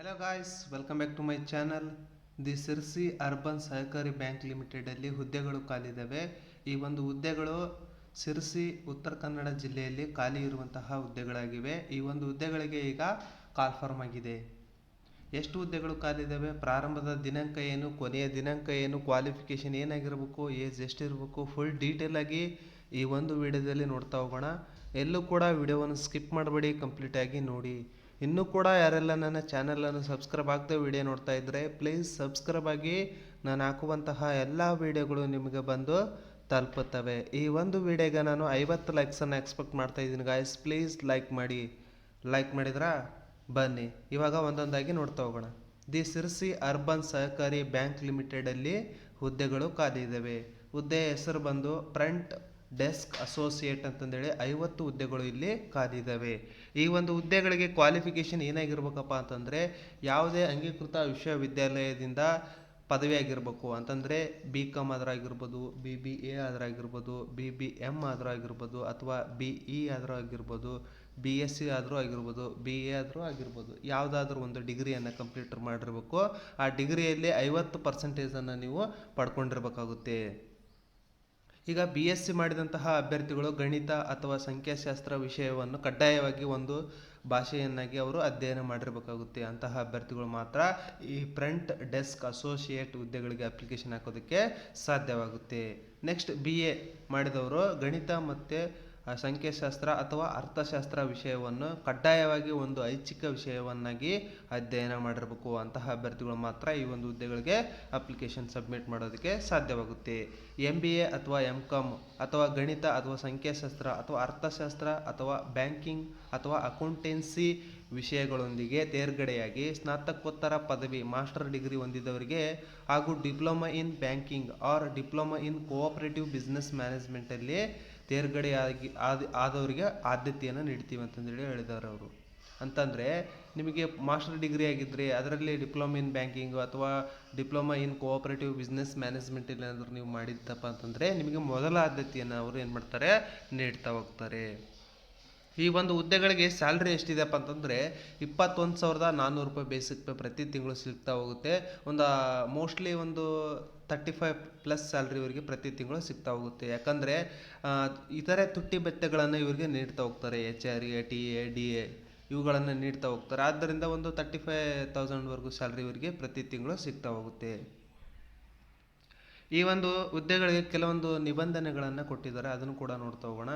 Hello guys welcome back to my channel the Sirsi urban ಸಹಕಾರಿ bank ಲಿಮಿಟೆಡಲ್ಲಿ ಹುದ್ದೆಗಳು ಖಾಲಿದ್ದಾವೆ ಈ ಒಂದು ಹುದ್ದೆಗಳು ಸಿರ್ಸಿ ಉತ್ತರ ಕನ್ನಡ ಜಿಲ್ಲೆಯಲ್ಲಿ ಖಾಲಿ ಇರುವಂತಹ ಹುದ್ದೆಗಳಾಗಿವೆ. ಈ ಒಂದು ಹುದ್ದೆಗಳಿಗೆ ಈಗ ಕಾಲ್ ಫಾರ್ಮ್ ಆಗಿದೆ. ಎಷ್ಟು ಹುದ್ದೆಗಳು ಖಾಲಿದ್ದಾವೆ ಪ್ರಾರಂಭದ ದಿನಾಂಕ ಏನು? ಕೊನೆಯ ದಿನಾಂಕ ಏನು? ಕ್ವಾಲಿಫಿಕೇಷನ್ ಏನಾಗಿರಬೇಕು? ಏಜ್ ಎಷ್ಟಿರಬೇಕು? ಫುಲ್ ಡೀಟೇಲ್ ಆಗಿ ಈ ಒಂದು ವಿಡಿಯೋದಲ್ಲಿ ನೋಡ್ತಾ ಹೋಗೋಣ. ಎಲ್ಲೂ ಕೂಡ ವಿಡಿಯೋವನ್ನು ಸ್ಕಿಪ್ ಮಾಡಬೇಡಿ ಕಂಪ್ಲೀಟಾಗಿ ನೋಡಿ. ಇನ್ನೂ ಕೂಡ ಯಾರೆಲ್ಲ ನನ್ನ ಚಾನಲನ್ನು ಸಬ್ಸ್ಕ್ರೈಬ್ ಆಗದೆ ವಿಡಿಯೋ ನೋಡ್ತಾ ಇದ್ದರೆ ಪ್ಲೀಸ್ ಸಬ್ಸ್ಕ್ರೈಬ್ ಆಗಿ ನಾನು ಹಾಕುವಂತಹ ಎಲ್ಲ ವಿಡಿಯೋಗಳು ನಿಮಗೆ ಬಂದು ತಲುಪುತ್ತವೆ. ಈ ಒಂದು ವಿಡಿಯೋಗೆ ನಾನು ಐವತ್ತು ಲೈಕ್ಸನ್ನು ಎಕ್ಸ್ಪೆಕ್ಟ್ ಮಾಡ್ತಾ ಇದ್ದೀನಿ ಗಾಯ್ಸ್ ಪ್ಲೀಸ್ ಲೈಕ್ ಮಾಡಿ. ಲೈಕ್ ಮಾಡಿದ್ರಾ? ಬನ್ನಿ. ಇವಾಗ ಒಂದೊಂದಾಗಿ ನೋಡ್ತಾ ಹೋಗೋಣ. ದಿ ಸಿರ್ಸಿ ಅರ್ಬನ್ ಸಹಕಾರಿ ಬ್ಯಾಂಕ್ ಲಿಮಿಟೆಡಲ್ಲಿ ಹುದ್ದೆಗಳು ಕಾದಿದ್ದಾವೆ ಹುದ್ದೆಯ ಹುದ್ದೆ ಹೆಸರು ಬಂದು ಫ್ರಂಟ್ ಡೆಸ್ಕ್ ಅಸೋಸಿಯೇಟ್ ಅಂತಂದೇಳಿ ಐವತ್ತು ಹುದ್ದೆಗಳು ಇಲ್ಲಿ ಕಾದಿದ್ದಾವೆ. ಈ ಒಂದು ಹುದ್ದೆಗಳಿಗೆ ಕ್ವಾಲಿಫಿಕೇಷನ್ ಏನಾಗಿರ್ಬೇಕಪ್ಪ ಅಂತಂದರೆ ಯಾವುದೇ ಅಂಗೀಕೃತ ವಿಶ್ವವಿದ್ಯಾಲಯದಿಂದ ಪದವಿ ಆಗಿರಬೇಕು ಅಂತಂದರೆ ಬಿ ಕಾಮ್ ಆದರಾಗಿರ್ಬೋದು ಬಿ ಬಿ ಎ ಆದರಾಗಿರ್ಬೋದು ಬಿ ಬಿ ಎಂ ಆದರೂ ಆಗಿರ್ಬೋದು ಅಥವಾ ಬಿ ಇ ಆದರೂ ಆಗಿರ್ಬೋದು ಬಿ ಎಸ್ ಸಿ ಆದರೂ ಆಗಿರ್ಬೋದು ಬಿ ಎ ಆದರೂ ಆಗಿರ್ಬೋದು ಯಾವುದಾದ್ರೂ ಒಂದು ಡಿಗ್ರಿಯನ್ನು ಕಂಪ್ಲೀಟ್ ಮಾಡಿರಬೇಕು. ಆ ಡಿಗ್ರಿಯಲ್ಲಿ ಐವತ್ತು ಪರ್ಸೆಂಟೇಜನ್ನು ನೀವು ಪಡ್ಕೊಂಡಿರ್ಬೇಕಾಗುತ್ತೆ. ಈಗ ಬಿ ಎಸ್ ಸಿ ಮಾಡಿದಂತಹ ಅಭ್ಯರ್ಥಿಗಳು ಗಣಿತ ಅಥವಾ ಸಂಖ್ಯಾಶಾಸ್ತ್ರ ವಿಷಯವನ್ನು ಕಡ್ಡಾಯವಾಗಿ ಒಂದು ಭಾಷೆಯನ್ನಾಗಿ ಅವರು ಅಧ್ಯಯನ ಮಾಡಿರಬೇಕಾಗುತ್ತೆ. ಅಂತಹ ಅಭ್ಯರ್ಥಿಗಳು ಮಾತ್ರ ಈ ಫ್ರಂಟ್ ಡೆಸ್ಕ್ ಅಸೋಸಿಯೇಟ್ ಹುದ್ದೆಗಳಿಗೆ ಅಪ್ಲಿಕೇಶನ್ ಹಾಕೋದಕ್ಕೆ ಸಾಧ್ಯವಾಗುತ್ತೆ. ನೆಕ್ಸ್ಟ್ ಬಿ ಎ ಮಾಡಿದವರು ಗಣಿತ ಮತ್ತು ಸಂಖ್ಯಾಶಾಸ್ತ್ರ ಅಥವಾ ಅರ್ಥಶಾಸ್ತ್ರ ವಿಷಯವನ್ನು ಕಡ್ಡಾಯವಾಗಿ ಒಂದು ಐಚ್ಛಿಕ ವಿಷಯವನ್ನಾಗಿ ಅಧ್ಯಯನ ಮಾಡಿರಬೇಕು ಅಂತಹ ಅಭ್ಯರ್ಥಿಗಳು ಮಾತ್ರ ಈ ಒಂದು ಹುದ್ದೆಗಳಿಗೆ ಅಪ್ಲಿಕೇಶನ್ ಸಬ್ಮಿಟ್ ಮಾಡೋದಕ್ಕೆ ಸಾಧ್ಯವಾಗುತ್ತೆ. ಎಂ ಬಿ ಎ ಅಥವಾ ಎಂ ಕಾಮ್ ಅಥವಾ ಗಣಿತ ಅಥವಾ ಸಂಖ್ಯಾಶಾಸ್ತ್ರ ಅಥವಾ ಅರ್ಥಶಾಸ್ತ್ರ ಅಥವಾ ಬ್ಯಾಂಕಿಂಗ್ ಅಥವಾ ಅಕೌಂಟೆನ್ಸಿ ವಿಷಯಗಳೊಂದಿಗೆ ತೇರ್ಗಡೆಯಾಗಿ ಸ್ನಾತಕೋತ್ತರ ಪದವಿ ಮಾಸ್ಟರ್ ಡಿಗ್ರಿ ಹೊಂದಿದವರಿಗೆ ಹಾಗೂ diploma in banking or diploma in cooperative business ಮ್ಯಾನೇಜ್ಮೆಂಟಲ್ಲಿ ತೇರ್ಗಡೆಯಾಗಿ ಆದ ಆದವರಿಗೆ ಆದ್ಯತೆಯನ್ನು ನೀಡ್ತೀವಿ ಅಂತಂದೇಳಿ ಹೇಳಿದ್ದಾರೆ ಅವರು. ಅಂತಂದರೆ ನಿಮಗೆ ಮಾಸ್ಟರ್ ಡಿಗ್ರಿ ಆಗಿದ್ದರೆ ಅದರಲ್ಲಿ ಡಿಪ್ಲೊಮಾ ಇನ್ ಬ್ಯಾಂಕಿಂಗು ಅಥವಾ diploma in cooperative business management ಏನಾದರೂ ನೀವು ಮಾಡಿದ್ದಪ್ಪ ಅಂತಂದರೆ ನಿಮಗೆ ಮೊದಲ ಆದ್ಯತೆಯನ್ನು ಅವರು ಏನು ಮಾಡ್ತಾರೆ, ನೀಡ್ತಾ ಹೋಗ್ತಾರೆ. ಈ ಒಂದು ಹುದ್ದೆಗಳಿಗೆ ಸ್ಯಾಲ್ರಿ ಎಷ್ಟಿದೆಪ್ಪ ಅಂತಂದರೆ ಇಪ್ಪತ್ತೊಂದು ಸಾವಿರದ ನಾನ್ನೂರು ರೂಪಾಯಿ ಬೇಸಿಕ್ ಪೇ ಪ್ರತಿ ತಿಂಗಳು ಸಿಗ್ತಾ ಹೋಗುತ್ತೆ. ಒಂದು, ಮೋಸ್ಟ್ಲಿ ಒಂದು ತರ್ಟಿ ಫೈವ್ ಪ್ಲಸ್ ಸ್ಯಾಲ್ರಿ ಇವರಿಗೆ ಪ್ರತಿ ತಿಂಗಳು ಸಿಗ್ತಾ ಹೋಗುತ್ತೆ. ಯಾಕಂದರೆ ಇತರೆ ತುಟ್ಟಿ ಬೆತ್ತೆಗಳನ್ನು ಇವರಿಗೆ ನೀಡ್ತಾ ಹೋಗ್ತಾರೆ. H R A T A D A ಇವುಗಳನ್ನು ನೀಡ್ತಾ ಹೋಗ್ತಾರೆ. ಆದ್ದರಿಂದ ಒಂದು ತರ್ಟಿ ಫೈವ್ ತೌಸಂಡ್ವರೆಗೂ ಸ್ಯಾಲ್ರಿ ಇವರಿಗೆ ಪ್ರತಿ ತಿಂಗಳು ಸಿಗ್ತಾ ಹೋಗುತ್ತೆ. ಈ ಒಂದು ಹುದ್ದೆಗಳಿಗೆ ಕೆಲವೊಂದು ನಿಬಂಧನೆಗಳನ್ನು ಕೊಟ್ಟಿದ್ದಾರೆ. ಅದನ್ನು ಕೂಡ ನೋಡ್ತಾ ಹೋಗೋಣ.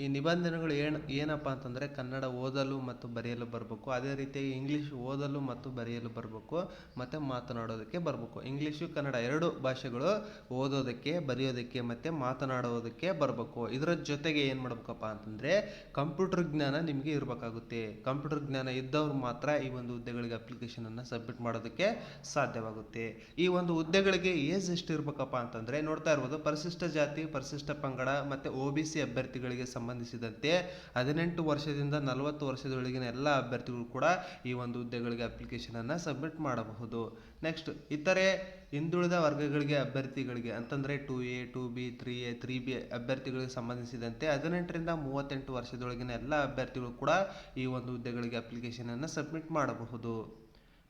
ಈ ನಿಬಂಧನೆಗಳು ಏನು, ಏನಪ್ಪ ಅಂತಂದರೆ ಕನ್ನಡ ಓದಲು ಮತ್ತು ಬರೆಯಲು ಬರಬೇಕು. ಅದೇ ರೀತಿಯಾಗಿ ಇಂಗ್ಲೀಷ್ ಓದಲು ಮತ್ತು ಬರೆಯಲು ಬರಬೇಕು. ಮತ್ತು ಮಾತನಾಡೋದಕ್ಕೆ ಬರಬೇಕು. ಇಂಗ್ಲೀಷು, ಕನ್ನಡ ಎರಡು ಭಾಷೆಗಳು ಓದೋದಕ್ಕೆ, ಬರೆಯೋದಕ್ಕೆ ಮತ್ತು ಮಾತನಾಡೋದಕ್ಕೆ ಬರಬೇಕು. ಇದರ ಜೊತೆಗೆ ಏನು ಮಾಡ್ಬೇಕಪ್ಪ ಅಂತಂದರೆ ಕಂಪ್ಯೂಟರ್ ಜ್ಞಾನ ನಿಮಗೆ ಇರಬೇಕಾಗುತ್ತೆ. ಕಂಪ್ಯೂಟರ್ ಜ್ಞಾನ ಇದ್ದವ್ರು ಮಾತ್ರ ಈ ಒಂದು ಹುದ್ದೆಗಳಿಗೆ ಅಪ್ಲಿಕೇಶನನ್ನು ಸಬ್ಮಿಟ್ ಮಾಡೋದಕ್ಕೆ ಸಾಧ್ಯವಾಗುತ್ತೆ. ಈ ಒಂದು ಹುದ್ದೆಗಳಿಗೆ ಏಜ್ ಎಷ್ಟು ಇರಬೇಕಪ್ಪ ಅಂತಂದರೆ ನೋಡ್ತಾ ಇರ್ಬೋದು, ಪರಿಶಿಷ್ಟ ಜಾತಿ, ಪರಿಶಿಷ್ಟ ಪಂಗಡ ಮತ್ತು ಒ ಬಿ ಸಿ ಅಭ್ಯರ್ಥಿಗಳಿಗೆ ಸಂಬಂಧಿಸಿದಂತೆ ಹದಿನೆಂಟು ವರ್ಷದಿಂದ ನಲವತ್ತು ವರ್ಷದೊಳಗಿನ ಎಲ್ಲ ಅಭ್ಯರ್ಥಿಗಳು ಕೂಡ ಈ ಒಂದು ಹುದ್ದೆಗಳಿಗೆ ಅಪ್ಲಿಕೇಶನನ್ನು ಸಬ್ಮಿಟ್ ಮಾಡಬಹುದು. ನೆಕ್ಸ್ಟ್ ಇತರೆ ಹಿಂದುಳಿದ ವರ್ಗಗಳಿಗೆ ಅಭ್ಯರ್ಥಿಗಳಿಗೆ ಅಂತಂದರೆ two A two B three A three B ಅಭ್ಯರ್ಥಿಗಳಿಗೆ ಸಂಬಂಧಿಸಿದಂತೆ ಹದಿನೆಂಟರಿಂದ ಮೂವತ್ತೆಂಟು ವರ್ಷದೊಳಗಿನ ಎಲ್ಲ ಅಭ್ಯರ್ಥಿಗಳು ಕೂಡ ಈ ಒಂದು ಹುದ್ದೆಗಳಿಗೆ ಅಪ್ಲಿಕೇಶನನ್ನು ಸಬ್ಮಿಟ್ ಮಾಡಬಹುದು.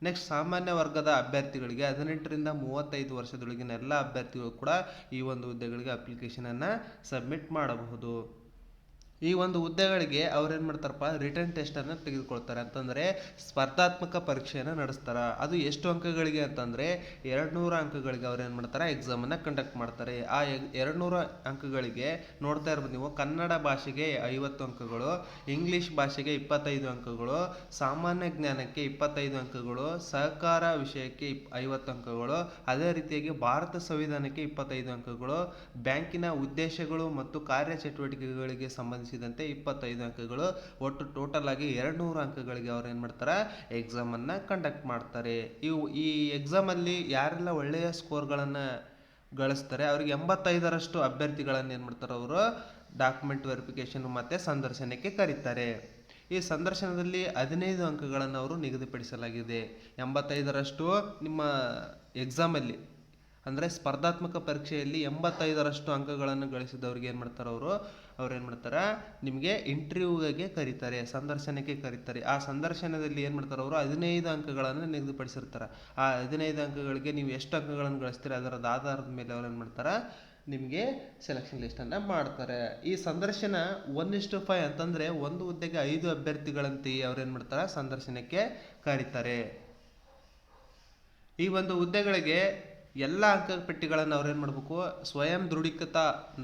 ನೆಕ್ಸ್ಟ್ ಸಾಮಾನ್ಯ ವರ್ಗದ ಅಭ್ಯರ್ಥಿಗಳಿಗೆ ಹದಿನೆಂಟರಿಂದ ಮೂವತ್ತೈದು ವರ್ಷದೊಳಗಿನ ಎಲ್ಲ ಅಭ್ಯರ್ಥಿಗಳು ಕೂಡ ಈ ಒಂದು ಹುದ್ದೆಗಳಿಗೆ ಅಪ್ಲಿಕೇಶನನ್ನು ಸಬ್ಮಿಟ್ ಮಾಡಬಹುದು. ಈ ಒಂದು ಹುದ್ದೆಗಳಿಗೆ ಅವ್ರೇನು ಮಾಡ್ತಾರಪ್ಪ? ರಿಟರ್ನ್ ಟೆಸ್ಟನ್ನು ತೆಗೆದುಕೊಳ್ತಾರೆ. ಅಂತಂದರೆ ಸ್ಪರ್ಧಾತ್ಮಕ ಪರೀಕ್ಷೆಯನ್ನು ನಡೆಸ್ತಾರೆ. ಅದು ಎಷ್ಟು ಅಂಕಗಳಿಗೆ ಅಂತಂದರೆ ಎರಡು ನೂರು ಅಂಕಗಳಿಗೆ ಅವ್ರೇನು ಮಾಡ್ತಾರೆ? ಎಕ್ಸಾಮನ್ನು ಕಂಡಕ್ಟ್ ಮಾಡ್ತಾರೆ. ಆ ಎರಡು ನೂರು ಅಂಕಗಳಿಗೆ ನೋಡ್ತಾ ಇರ್ಬೋದು ನೀವು. ಕನ್ನಡ ಭಾಷೆಗೆ ಐವತ್ತು ಅಂಕಗಳು, ಇಂಗ್ಲೀಷ್ ಭಾಷೆಗೆ ಇಪ್ಪತ್ತೈದು ಅಂಕಗಳು, ಸಾಮಾನ್ಯ ಜ್ಞಾನಕ್ಕೆ ಇಪ್ಪತ್ತೈದು ಅಂಕಗಳು, ಸಹಕಾರ ವಿಷಯಕ್ಕೆ ಇಪ್, ಐವತ್ತು ಅಂಕಗಳು, ಅದೇ ರೀತಿಯಾಗಿ ಭಾರತ ಸಂವಿಧಾನಕ್ಕೆ ಇಪ್ಪತ್ತೈದು ಅಂಕಗಳು, ಬ್ಯಾಂಕಿನ ಉದ್ದೇಶಗಳು ಮತ್ತು ಕಾರ್ಯಚಟುವಟಿಕೆಗಳಿಗೆ ಸಂಬಂಧಿಸಿದಂತೆ ಇಪ್ಪತ್ತೈದು ಅಂಕಗಳು. ಒಟ್ಟು ಟೋಟಲ್ ಆಗಿ ಎರಡು ನೂರು ಅಂಕಗಳಿಗೆ ಅವ್ರು ಏನು ಮಾಡ್ತಾರೆ? ಎಕ್ಸಾಮನ್ನು ಕಂಡಕ್ಟ್ ಮಾಡ್ತಾರೆ. ಇವು ಈ ಎಕ್ಸಾಮಲ್ಲಿ ಯಾರೆಲ್ಲ ಒಳ್ಳೆಯ ಸ್ಕೋರ್ಗಳನ್ನು ಗಳಿಸ್ತಾರೆ, ಅವ್ರಿಗೆ ಎಂಬತ್ತೈದರಷ್ಟು ಅಭ್ಯರ್ಥಿಗಳನ್ನು ಏನು ಮಾಡ್ತಾರೆ ಅವರು? ಡಾಕ್ಯುಮೆಂಟ್ ವೆರಿಫಿಕೇಷನ್ ಮತ್ತು ಸಂದರ್ಶನಕ್ಕೆ ಕರೀತಾರೆ. ಈ ಸಂದರ್ಶನದಲ್ಲಿ ಹದಿನೈದು ಅಂಕಗಳನ್ನು ಅವರು ನಿಗದಿಪಡಿಸಲಾಗಿದೆ. ಎಂಬತ್ತೈದರಷ್ಟು ನಿಮ್ಮ ಎಕ್ಸಾಮಲ್ಲಿ ಅಂದರೆ ಸ್ಪರ್ಧಾತ್ಮಕ ಪರೀಕ್ಷೆಯಲ್ಲಿ ಎಂಬತ್ತೈದರಷ್ಟು ಅಂಕಗಳನ್ನು ಗಳಿಸಿದವ್ರಿಗೆ ಏನು ಮಾಡ್ತಾರೆ ಅವರು? ಅವ್ರು ಏನು ಮಾಡ್ತಾರೆ? ನಿಮಗೆ ಇಂಟರ್ವ್ಯೂಗೆ ಕರೀತಾರೆ, ಸಂದರ್ಶನಕ್ಕೆ ಕರೀತಾರೆ. ಆ ಸಂದರ್ಶನದಲ್ಲಿ ಏನು ಮಾಡ್ತಾರೆ ಅವರು? ಹದಿನೈದು ಅಂಕಗಳನ್ನು ನಿಗದಿಪಡಿಸಿರ್ತಾರೆ. ಆ ಹದಿನೈದು ಅಂಕಗಳಿಗೆ ನೀವು ಎಷ್ಟು ಅಂಕಗಳನ್ನು ಗಳಿಸ್ತೀರಿ? ಅದರದ ಆಧಾರದ ಮೇಲೆ ಅವ್ರು ಏನು ಮಾಡ್ತಾರೆ? ನಿಮಗೆ ಸೆಲೆಕ್ಷನ್ ಲಿಸ್ಟನ್ನು ಮಾಡ್ತಾರೆ. ಈ ಸಂದರ್ಶನ ಒನ್ ಇಷ್ಟು ಫೈವ್ ಅಂತಂದರೆ ಒಂದು ಹುದ್ದೆಗೆ ಐದು ಅಭ್ಯರ್ಥಿಗಳಂತೆ ಅವ್ರು ಏನು ಮಾಡ್ತಾರೆ? ಸಂದರ್ಶನಕ್ಕೆ ಕರೀತಾರೆ. ಈ ಒಂದು ಹುದ್ದೆಗಳಿಗೆ ಎಲ್ಲ ಅಂಕ ಪಟ್ಟಿಗಳನ್ನು ಅವ್ರು ಏನು ಮಾಡಬೇಕು? ಸ್ವಯಂ ದೃಢೀಕೃತ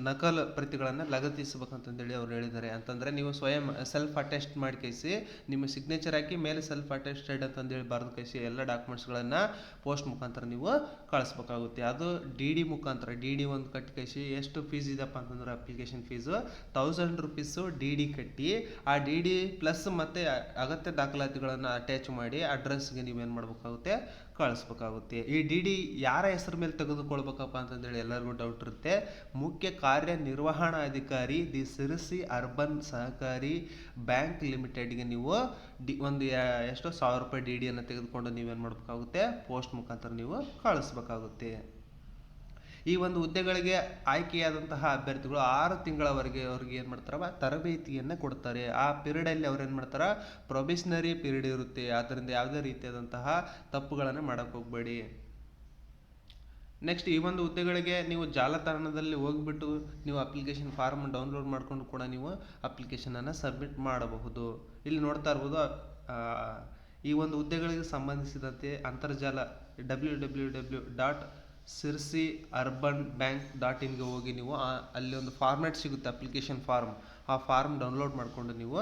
ನಕಲು ಪ್ರತಿಗಳನ್ನು ಲಗತ್ತಿಸಬೇಕಂತಂದೇಳಿ ಅವ್ರು ಹೇಳಿದ್ದಾರೆ. ಅಂತಂದರೆ ನೀವು ಸ್ವಯಂ ಸೆಲ್ಫ್ ಅಟೆಸ್ಟ್ ಮಾಡಿ ಕೈಸಿ ನಿಮ್ಮ ಸಿಗ್ನೇಚರ್ ಹಾಕಿ ಮೇಲೆ ಸೆಲ್ಫ್ ಅಟೆಸ್ಟೆಡ್ ಅಂತಂದೇಳಿ ಬರೆದು ಕೈಸಿ ಎಲ್ಲ ಡಾಕ್ಯುಮೆಂಟ್ಸ್ಗಳನ್ನು ಪೋಸ್ಟ್ ಮುಖಾಂತರ ನೀವು ಕಳಿಸ್ಬೇಕಾಗುತ್ತೆ. ಅದು ಡಿ ಡಿ ಮುಖಾಂತರ ಡಿ ಡಿ ಒಂದು ಕಟ್ಟಿ ಕೈಸಿ ಎಷ್ಟು ಫೀಸ್ ಇದೆಪ್ಪ ಅಂತಂದ್ರೆ application fees thousand rupees D D ಕಟ್ಟಿ, ಆ ಡಿ ಡಿ ಪ್ಲಸ್ ಮತ್ತು ಅಗತ್ಯ ದಾಖಲಾತಿಗಳನ್ನು ಅಟ್ಯಾಚ್ ಮಾಡಿ ಅಡ್ರೆಸ್ಗೆ ನೀವೇನು ಮಾಡಬೇಕಾಗುತ್ತೆ? ಕಳಿಸ್ಬೇಕಾಗುತ್ತೆ. ಈ ಡಿ ಡಿ ಯಾರ ಹೆಸರು ಮೇಲೆ ತೆಗೆದುಕೊಳ್ಬೇಕಪ್ಪ ಅಂತಂದೇಳಿ ಎಲ್ಲರಿಗೂ ಡೌಟ್ ಇರುತ್ತೆ. ಮುಖ್ಯ ಕಾರ್ಯನಿರ್ವಹಣಾಧಿಕಾರಿ ದಿ ಸಿರಿಸಿ ಅರ್ಬನ್ ಸಹಕಾರಿ ಬ್ಯಾಂಕ್ ಲಿಮಿಟೆಡ್ಗೆ ನೀವು ಡಿ, ಒಂದು ಎಷ್ಟೋ ಎಷ್ಟು ಸಾವಿರ ರೂಪಾಯಿ ಡಿ ಡಿಯನ್ನು ತೆಗೆದುಕೊಂಡು ನೀವೇನು ಮಾಡಬೇಕಾಗುತ್ತೆ? ಪೋಸ್ಟ್ ಮುಖಾಂತರ ನೀವು ಕಳಿಸ್ಬೇಕಾಗುತ್ತೆ. ಈ ಒಂದು ಹುದ್ದೆಗಳಿಗೆ ಆಯ್ಕೆಯಾದಂತಹ ಅಭ್ಯರ್ಥಿಗಳು ಆರು ತಿಂಗಳವರೆಗೆ ಅವ್ರಿಗೆ ಏನು ಮಾಡ್ತಾರವ? ತರಬೇತಿಯನ್ನು ಕೊಡ್ತಾರೆ. ಆ ಪಿರಿಯಡಲ್ಲಿ ಅವ್ರು ಏನು ಮಾಡ್ತಾರೆ? ಪ್ರೊಬೇಷನರಿ ಪಿರಿಯಡ್ ಇರುತ್ತೆ. ಆದ್ದರಿಂದ ಯಾವುದೇ ರೀತಿಯಾದಂತಹ ತಪ್ಪುಗಳನ್ನು ಮಾಡೋಕ್ಕೆ ಹೋಗಬೇಡಿ. ನೆಕ್ಸ್ಟ್ ಈ ಒಂದು ಹುದ್ದೆಗಳಿಗೆ ನೀವು ಜಾಲತಾಣದಲ್ಲಿ ಹೋಗ್ಬಿಟ್ಟು ನೀವು ಅಪ್ಲಿಕೇಶನ್ ಫಾರ್ಮ್ ಡೌನ್ಲೋಡ್ ಮಾಡಿಕೊಂಡು ಕೂಡ ನೀವು ಅಪ್ಲಿಕೇಶನನ್ನು ಸಬ್ಮಿಟ್ ಮಾಡಬಹುದು. ಇಲ್ಲಿ ನೋಡ್ತಾ ಇರ್ಬೋದು ಈ ಒಂದು ಹುದ್ದೆಗಳಿಗೆ ಸಂಬಂಧಿಸಿದಂತೆ ಅಂತರ್ಜಾಲ W W W dot Sirsi urban bank dot ಇನ್ಗೆ ಹೋಗಿ ನೀವು ಅಲ್ಲಿ ಒಂದು ಫಾರ್ಮ್ಯಾಟ್ ಸಿಗುತ್ತೆ ಅಪ್ಲಿಕೇಶನ್ ಫಾರ್ಮ್ ಆ ಫಾರ್ಮ್ ಡೌನ್ಲೋಡ್ ಮಾಡಿಕೊಂಡು ನೀವು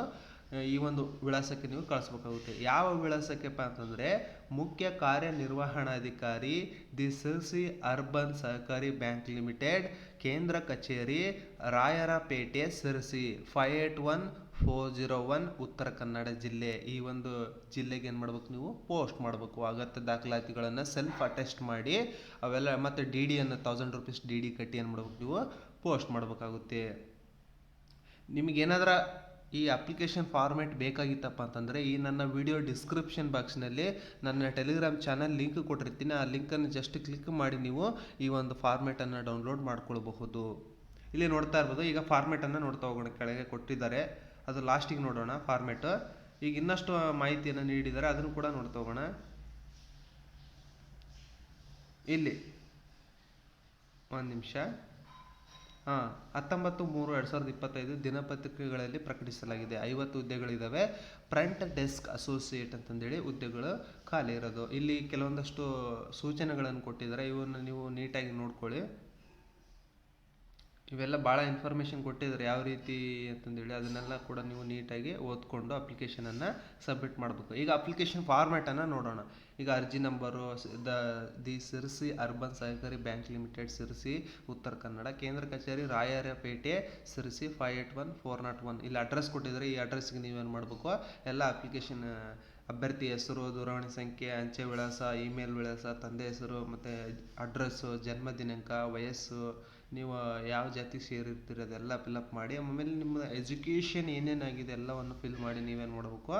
ಈ ಒಂದು ವಿಳಾಸಕ್ಕೆ ನೀವು ಕಳಿಸ್ಬೇಕಾಗುತ್ತೆ. ಯಾವ ವಿಳಾಸಕ್ಕೆಪ್ಪ ಅಂತಂದರೆ, ಮುಖ್ಯ ಕಾರ್ಯನಿರ್ವಹಣಾಧಿಕಾರಿ ದಿ ಸಿರ್ಸಿ ಅರ್ಬನ್ ಸಹಕಾರಿ ಬ್ಯಾಂಕ್ ಲಿಮಿಟೆಡ್, ಕೇಂದ್ರ ಕಚೇರಿ, Rayarpete, Sirsi, five eight one four zero one Uttara Kannada ಜಿಲ್ಲೆ. ಈ ಒಂದು ಜಿಲ್ಲೆಗೆ ಏನು ಮಾಡ್ಬೇಕು ನೀವು? ಪೋಸ್ಟ್ ಮಾಡಬೇಕು. ಅಗತ್ಯ ದಾಖಲಾತಿಗಳನ್ನು ಸೆಲ್ಫ್ ಅಟೆಸ್ಟ್ ಮಾಡಿ, ಅವೆಲ್ಲ ಮತ್ತು ಡಿ ಡಿಯನ್ನು ತೌಸಂಡ್ ರುಪೀಸ್ ಡಿ ಡಿ ಕಟ್ಟಿ ಏನು ಮಾಡ್ಬೇಕು ನೀವು? ಪೋಸ್ಟ್ ಮಾಡಬೇಕಾಗುತ್ತೆ. ನಿಮಗೇನಾದ್ರ ಈ ಅಪ್ಲಿಕೇಶನ್ ಫಾರ್ಮೆಟ್ ಬೇಕಾಗಿತ್ತಪ್ಪ ಅಂತಂದರೆ ಈ ನನ್ನ ವಿಡಿಯೋ ಡಿಸ್ಕ್ರಿಪ್ಷನ್ ಬಾಕ್ಸ್ನಲ್ಲಿ ನನ್ನ ಟೆಲಿಗ್ರಾಮ್ ಚಾನಲ್ ಲಿಂಕ್ ಕೊಟ್ಟಿರ್ತೀನಿ. ಆ ಲಿಂಕನ್ನು ಜಸ್ಟ್ ಕ್ಲಿಕ್ ಮಾಡಿ ನೀವು ಈ ಒಂದು ಫಾರ್ಮೆಟನ್ನು ಡೌನ್ಲೋಡ್ ಮಾಡ್ಕೊಳ್ಬಹುದು. ಇಲ್ಲಿ ನೋಡ್ತಾ ಇರ್ಬೋದು, ಈಗ ಫಾರ್ಮೆಟನ್ನು ನೋಡ್ತಾ ಹೋಗೋಣ. ಕೆಳಗೆ ಕೊಟ್ಟಿದ್ದಾರೆ. ಅದು ಲಾಸ್ಟಿಗೆ ನೋಡೋಣ ಫಾರ್ಮ್ಯಾಟ್ ಈಗ ಇನ್ನಷ್ಟು ಮಾಹಿತಿಯನ್ನು ನೀಡಿದ್ದಾರೆ ಅದನ್ನು ಕೂಡ ನೋಡ್ತಾ ಹೋಗೋಣ. ಇಲ್ಲಿ, ಒಂದು ನಿಮಿಷ. ಹತ್ತೊಂಬತ್ತು ಮೂರು ಎರಡು ಸಾವಿರದ ಇಪ್ಪತ್ತೈದು ದಿನಪತ್ರಿಕೆಗಳಲ್ಲಿ ಪ್ರಕಟಿಸಲಾಗಿದೆ. ಐವತ್ತು ಹುದ್ದೆಗಳಿದ್ದಾವೆ ಫ್ರಂಟ್ ಡೆಸ್ಕ್ ಅಸೋಸಿಯೇಟ್ ಅಂತಂದೇಳಿ ಹುದ್ದೆಗಳು ಖಾಲಿ ಇರೋದು. ಇಲ್ಲಿ ಕೆಲವೊಂದಷ್ಟು ಸೂಚನೆಗಳನ್ನು ಕೊಟ್ಟಿದ್ದಾರೆ. ಇವನ್ನು ನೀವು ನೀಟಾಗಿ ನೋಡ್ಕೊಳ್ಳಿ. ಇವೆಲ್ಲ ಭಾಳ ಇನ್ಫಾರ್ಮೇಷನ್ ಕೊಟ್ಟಿದ್ದಾರೆ. ಯಾವ ರೀತಿ ಅಂತಂದೇಳಿ ಅದನ್ನೆಲ್ಲ ಕೂಡ ನೀವು ನೀಟಾಗಿ ಓದ್ಕೊಂಡು ಅಪ್ಲಿಕೇಶನನ್ನು ಸಬ್ಮಿಟ್ ಮಾಡಬೇಕು. ಈಗ ಅಪ್ಲಿಕೇಶನ್ ಫಾರ್ಮ್ಯಾಟನ್ನು ನೋಡೋಣ. ಈಗ ಅರ್ಜಿ number the, the Sirsi urban ಸಹಕಾರಿ ಬ್ಯಾಂಕ್ ಲಿಮಿಟೆಡ್ ಸಿರ್ಸಿ, ಉತ್ತರ ಕನ್ನಡ, ಕೇಂದ್ರ ಕಚೇರಿ, Rayarpete, Sirsi five eight one four naught one ಇಲ್ಲಿ ಅಡ್ರೆಸ್ ಕೊಟ್ಟಿದ್ದಾರೆ. ಈ ಅಡ್ರೆಸ್ಗೆ ನೀವೇನು ಮಾಡಬೇಕು? ಎಲ್ಲ ಅಪ್ಲಿಕೇಶನ್ ಅಭ್ಯರ್ಥಿ ಹೆಸರು, ದೂರವಾಣಿ ಸಂಖ್ಯೆ, ಅಂಚೆ ವಿಳಾಸ ಇಮೇಲ್ ವಿಳಾಸ, ತಂದೆ ಹೆಸರು, ಮತ್ತು ಅಡ್ರೆಸ್ಸು ಜನ್ಮ ದಿನಾಂಕ, ವಯಸ್ಸು ನೀವು ಯಾವ ಜಾತಿಗೆ ಸೇರಿರ್ತೀರಿ ಅದೆಲ್ಲ ಫಿಲಪ್ ಮಾಡಿ, ಆಮೇಲೆ ನಿಮ್ಮ ಎಜುಕೇಷನ್ ಏನೇನಾಗಿದೆ ಎಲ್ಲವನ್ನು ಫಿಲ್ ಮಾಡಿ ನೀವೇನು ಮಾಡಬೇಕು?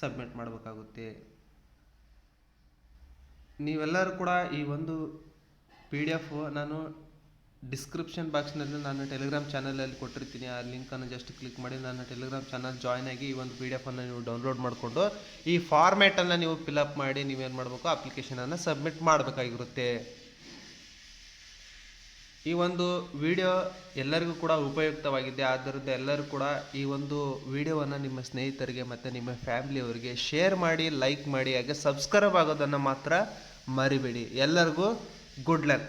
ಸಬ್ಮಿಟ್ ಮಾಡಬೇಕಾಗುತ್ತೆ. ನೀವೆಲ್ಲರೂ ಕೂಡ ಈ ಒಂದು ಪಿ ಡಿ ಎಫ್ ನಾನು ಡಿಸ್ಕ್ರಿಪ್ಷನ್ ಬಾಕ್ಸ್ನಲ್ಲಿ ನಾನು ಟೆಲಿಗ್ರಾಮ್ ಚಾನಲಲ್ಲಿ ಕೊಟ್ಟಿರ್ತೀನಿ. ಆ ಲಿಂಕನ್ನು ಜಸ್ಟ್ ಕ್ಲಿಕ್ ಮಾಡಿ ನನ್ನ ಟೆಲಿಗ್ರಾಮ್ ಚಾನಲ್ ಜಾಯ್ನ್ ಆಗಿ ಈ ಒಂದು ಪಿ ಡಿ ಎಫನ್ನು ನೀವು ಡೌನ್ಲೋಡ್ ಮಾಡಿಕೊಂಡು, ಈ ಫಾರ್ಮ್ಯಾಟನ್ನು ನೀವು ಫಿಲಪ್ ಮಾಡಿ ನೀವೇನು ಮಾಡಬೇಕು? ಅಪ್ಲಿಕೇಶನನ್ನು ಸಬ್ಮಿಟ್ ಮಾಡಬೇಕಾಗಿರುತ್ತೆ. ಈ ಒಂದು ವಿಡಿಯೋ ಎಲ್ಲರಿಗೂ ಕೂಡ ಉಪಯುಕ್ತವಾಗಿದೆ. ಆದ್ದರಿಂದ ಎಲ್ಲರೂ ಕೂಡ ಈ ಒಂದು ವಿಡಿಯೋವನ್ನು ನಿಮ್ಮ ಸ್ನೇಹಿತರಿಗೆ ಮತ್ತು ನಿಮ್ಮ ಫ್ಯಾಮಿಲಿಯವರಿಗೆ ಶೇರ್ ಮಾಡಿ, ಲೈಕ್ ಮಾಡಿ, ಹಾಗೆ ಸಬ್ಸ್ಕ್ರೈಬ್ ಆಗೋದನ್ನು ಮಾತ್ರ ಮರಿಬೇಡಿ. ಎಲ್ಲರಿಗೂ ಗುಡ್ ಲಕ್.